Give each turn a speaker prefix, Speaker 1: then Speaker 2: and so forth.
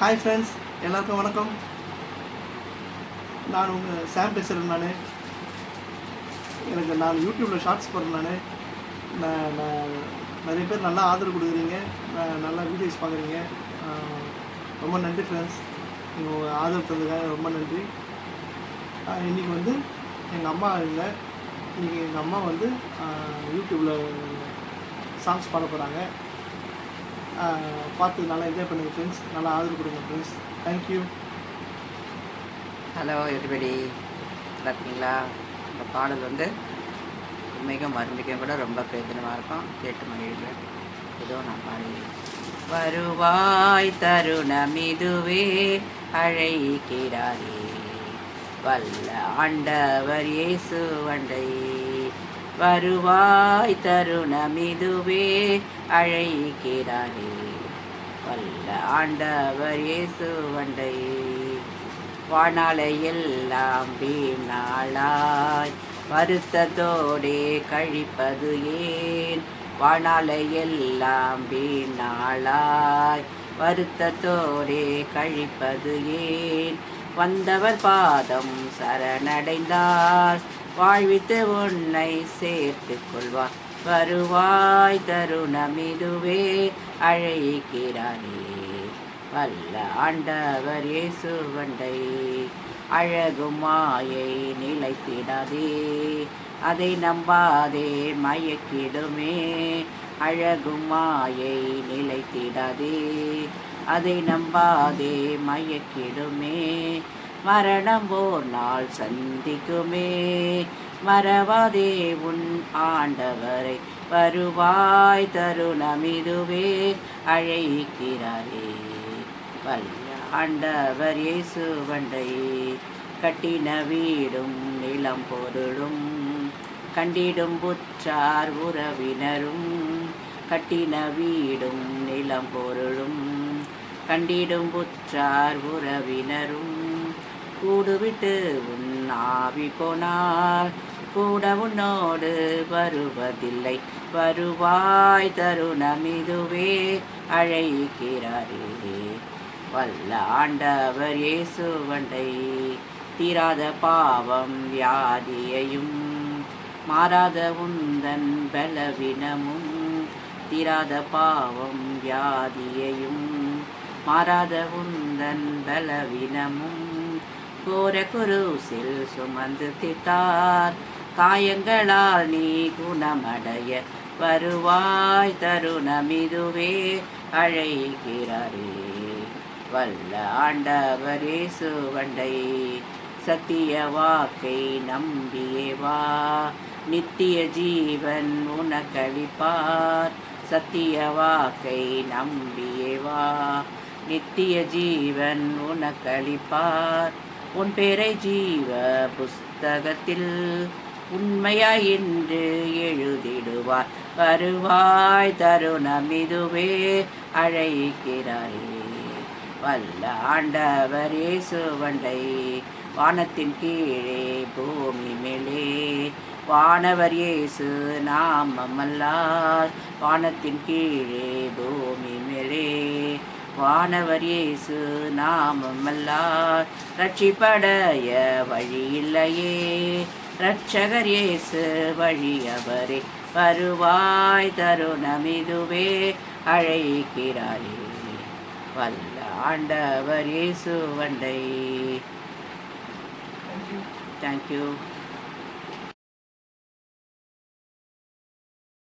Speaker 1: Hi friends எல்லாருக்கும் வணக்கம். நான் உங்கள் சாம் பேசுகிறேன் நான். எனக்கு நான் யூடியூப்பில் ஷார்ட்ஸ் போடுறேன் நான். நான் நான் நிறைய பேர் நல்லா ஆதரவு கொடுக்குறீங்க. நான் நல்லா வீடியோஸ் பார்க்குறீங்க. ரொம்ப நன்றி ஃப்ரெண்ட்ஸ் நீங்கள் உங்கள் ஆதரவு தந்ததுக்காக ரொம்ப நன்றி. இன்றைக்கி வந்து எங்கள் அம்மா இல்லை. இன்றைக்கி எங்கள் அம்மா வந்து யூடியூப்பில் சாங்ஸ் பாட போகிறாங்க பார்த்து நல்லா என்ஜாய் பண்ணுங்கள் ஃப்ரெண்ட்ஸ் நல்லா ஆதரவு கொடுங்க ஃப்ரெண்ட்ஸ் தேங்க்யூ
Speaker 2: ஹலோ எவ்ரிபடி நல்லா இருக்கீங்களா? இந்த பாடல் வந்து உண்மைக்கும் மருந்துக்கும் கூட ரொம்ப பிரயோஜனமாக இருக்கும். கேட்டு மகிழ்வேன் ஏதோ நான் பாடுகிறேன் வருவாய் தருணமிதுவே அழைக்கிறாரே வல்ல ஆண்டவர் இயேசு வண்டை வருவாய் தருணமிதுவே அழைக்கிறாரே. வல்ல ஆண்டவர் இயேசு வண்டை. வானாலை எல்லாம் வீணாளாய். வருத்தத்தோடே கழிப்பது ஏன்? வானாலை எல்லாம் வீணாளாய். வருத்தத்தோடே கழிப்பது ஏன்? வந்தவர் பாதம் சரணடைந்தார். வாழ்வித்து உன்னை சேர்த்து கொள்வார் வருவாய் தருணமிதுவே அழைக்கிறாரே. வல்ல ஆண்டவர் இயேசுவண்டை அழகும் மாயை நிலைத்திடாதே. அதை நம்பாதே மயக்கிடுமே. அழகும் மாயை நிலைத்திடாதே. அதை நம்பாதே மயக்கிடுமே. மரணம் ஓர் சந்திக்குமே. மறவாதே உன் ஆண்டவரை வருவாய் தருணமிதுவே. அழைக்கிறாரே வல்ல ஆண்டவர் இயேசு வண்டை கட்டின வீடும் நிலம் பொருளும் கண்டிடும் புற்றார் உறவினரும். கட்டின வீடும் நிலம் பொருளும் கண்டிடும் புற்றார் உறவினரும். கூடுவிட்டு உன் ஆவி போனால் கூட உன்னோடு வருவதில்லை. வருவாய் தருணம் இதுவே அழைக்கிறாரே. வல்ல ஆண்டவர் இயேசுவண்டை தீராத பாவம் வியாதியையும் மாறாத உந்தன் பலவினமும் தீராத பாவம் வியாதியையும் மாறாத உந்தன் பலவினமும் கோர குருசில் சுமந்து தித்தார் காயங்களால் நீ குணமடைய வருவாய் தருணமிதுவே அழைகிறாரே வல்ல ஆண்டவரே சுவண்டை சத்திய வாக்கை நம்பியே வா. நித்திய ஜீவன் உனக்களிப்பார். சத்திய வாக்கை நம்பியே வா. நித்திய ஜீவன் உனக்களிப்பார். உன் பேரை ஜீவ புஸ்தகத்தில் உண்மையாய் என்று எழுதிடுவார். வருவாய் தருணம் இதுவே அழைக்கிறாரே. வல்ல ஆண்டவர் இயேசுவண்டை வானத்தின் கீழே பூமி மேலே. வானவர் இயேசு நாமமல்லால் வானத்தின் கீழே பூமி மேலே. வானவர் இயேசு நாமமல்லால் ரட்சிப்படைய வழி இல்லையே ரட்சகர் இயேசு வழியவரே வருவாய் தருணமிதுவே அழைக்கிறாரே. வல்ல ஆண்டவர் இயேசு வண்டை தேங்க்யூ